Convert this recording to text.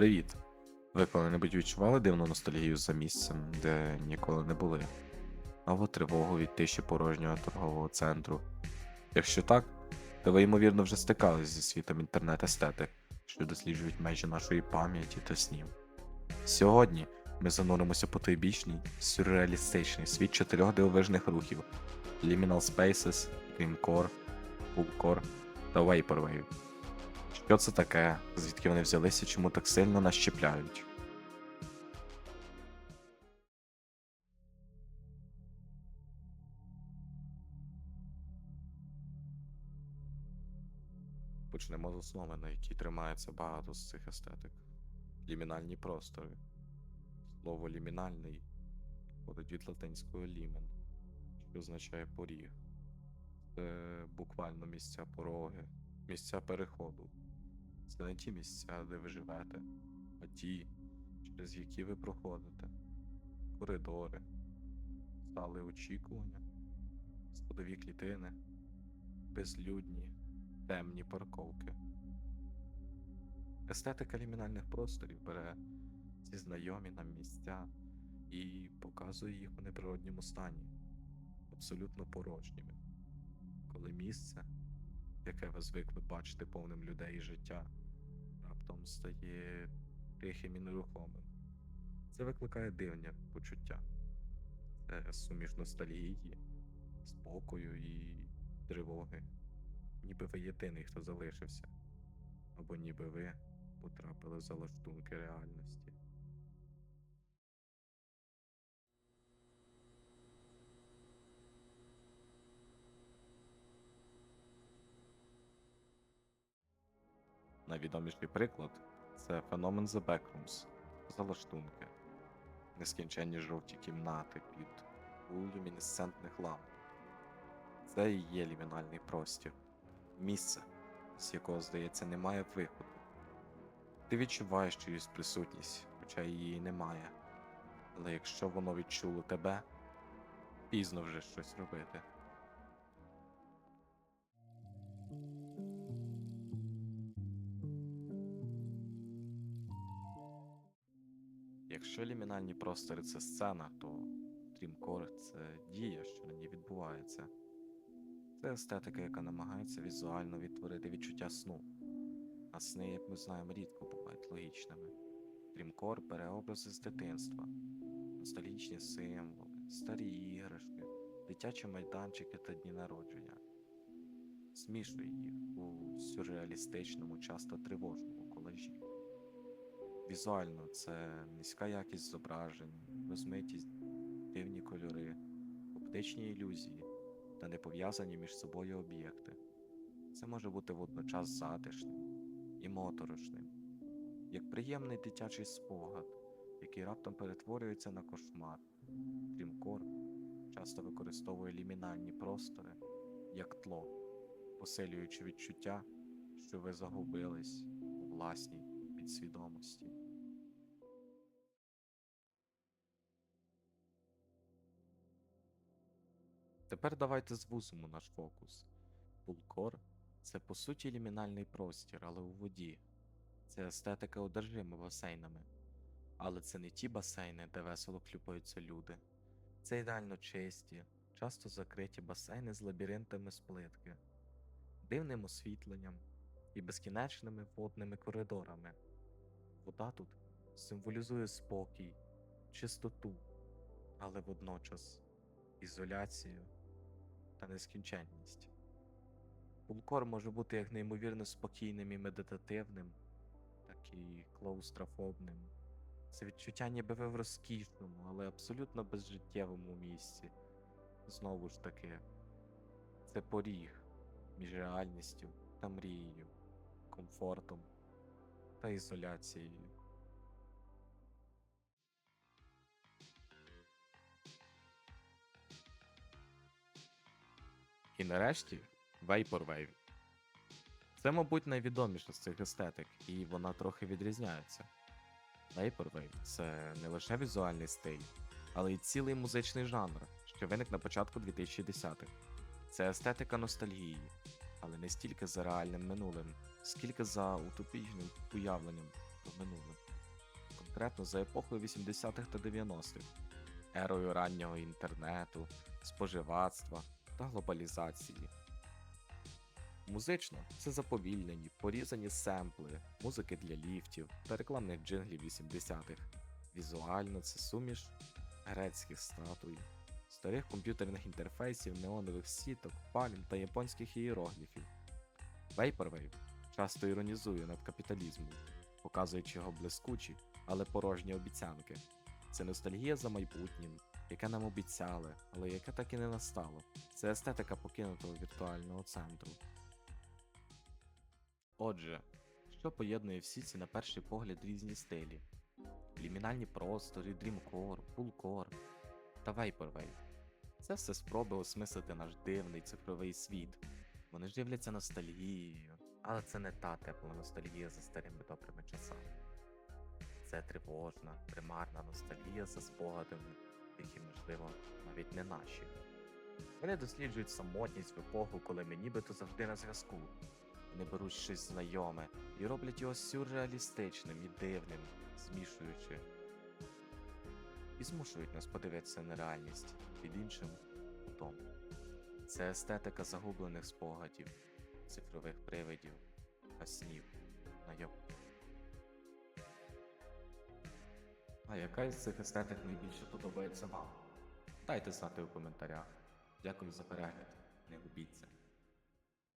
Привіт! Ви коли-небудь відчували дивну ностальгію за місцем, де ніколи не були? Або тривогу від тиші порожнього торгового центру? Якщо так, то ви ймовірно вже стикались зі світом інтернет-естетик, що досліджують межі нашої пам'яті та снів. Сьогодні ми зануримося по той бічний, сюрреалістичний світ чотирьох дивовижних рухів: Liminal Spaces, Dreamcore, Fullcore та Vaporwave. Що це таке? Звідки вони взялися, чому так сильно нас чіпляють? Почнемо з основи, на якій тримається багато з цих естетик. Лімінальні простори. Слово лімінальний походить від латинського лімен, що означає поріг. Це буквально місця пороги, місця переходу. Це не ті місця, де ви живете, а ті, через які ви проходите. Коридори, зали очікування, складові клітини, безлюдні, темні парковки. Естетика лімінальних просторів бере ці знайомі нам місця і показує їх у неприродньому стані, абсолютно порожніми. Коли місце, яке ви звикли бачити повним людей життя, раптом стає тихим і нерухомим. Це викликає дивні почуття. Це суміш ностальгії, спокою і тривоги. Ніби ви єдиний, хто залишився, або ніби ви потрапили в залаштунки реальності. Найвідоміший приклад це феномен The Backrooms залаштунки, нескінченні жовті кімнати під люмінесцентних ламп. Це і є лімінальний простір, місце, з якого, здається, немає виходу. Ти відчуваєш чиюсь присутність, хоча її немає. Але якщо воно відчуло тебе, пізно вже щось робити. Якщо лімінальні простори це сцена, то Dreamcore це дія, що на ній відбувається. Це естетика, яка намагається візуально відтворити відчуття сну. А сни, як ми знаємо, рідко бувають логічними. Dreamcore бере образи з дитинства, ностальгічні символи, старі іграшки, дитячі майданчики та дні народження. Змішує їх у сюрреалістичному, часто тривожному колажі. Візуально це низька якість зображень, розмитість, дивні кольори, оптичні ілюзії та не пов'язані між собою об'єкти. Це може бути водночас затишним і моторошним, як приємний дитячий спогад, який раптом перетворюється на кошмар. Dreamcore часто використовує лімінальні простори як тло, посилюючи відчуття, що ви загубились у власній підсвідомості. Тепер давайте звузимо наш фокус. Пулкор це по суті лімінальний простір, але у воді. Це естетика одержима басейнами. Але це не ті басейни, де весело клюпаються люди. Це ідеально чисті, часто закриті басейни з лабіринтами з плитки, дивним освітленням і безкінечними водними коридорами. Вода тут символізує спокій, чистоту, але водночас ізоляцію та нескінченність. Пулкор може бути як неймовірно спокійним і медитативним, так і клаустрофобним. Це відчуття ніби ви в розкішному, але абсолютно безжиттєвому місці. Знову ж таки, це поріг між реальністю та мрією, комфортом та ізоляцією. І нарешті Vaporwave. Це, мабуть, найвідоміша з цих естетик, і вона трохи відрізняється. Vaporwave – це не лише візуальний стиль, але й цілий музичний жанр, що виник на початку 2010-х. Це естетика ностальгії, але не стільки за реальним минулим, скільки за утопічним уявленням про минуле. конкретно за епохою 80-х та 90-х, ерою раннього інтернету, споживацтва та глобалізації. Музично це заповільнені, порізані семпли, музики для ліфтів та рекламних джинглів 80-х. Візуально це суміш грецьких статуй, старих комп'ютерних інтерфейсів, неонових сіток, пальм та японських ієрогліфів. Vaporwave часто іронізує над капіталізмом, показуючи його блискучі, але порожні обіцянки. Це ностальгія за майбутнім, яке нам обіцяли, але яке так і не настало. Це естетика покинутого віртуального центру. Отже, що поєднує всі ці на перший погляд різні стилі? Лімінальні простори, дрімкор, пулкор та Vaporwave. Це все спроби осмислити наш дивний цифровий світ. Вони ж дивляться ностальгією, але це не та тепла ностальгія за старими добрими часами. Це тривожна, примарна ностальгія за спогадами, які, можливо, навіть не наші. Вони досліджують самотність в епоху, коли ми нібито завжди на зв'язку. Вони беруть щось знайоме і роблять його сюрреалістичним і дивним, змішуючи. І змушують нас подивитися на реальність під іншим кутом. Це естетика загублених спогадів, цифрових привидів та снів А яка із цих естетик найбільше подобається вам? Дайте знати у коментарях. Дякую за перегляд. Не губіться.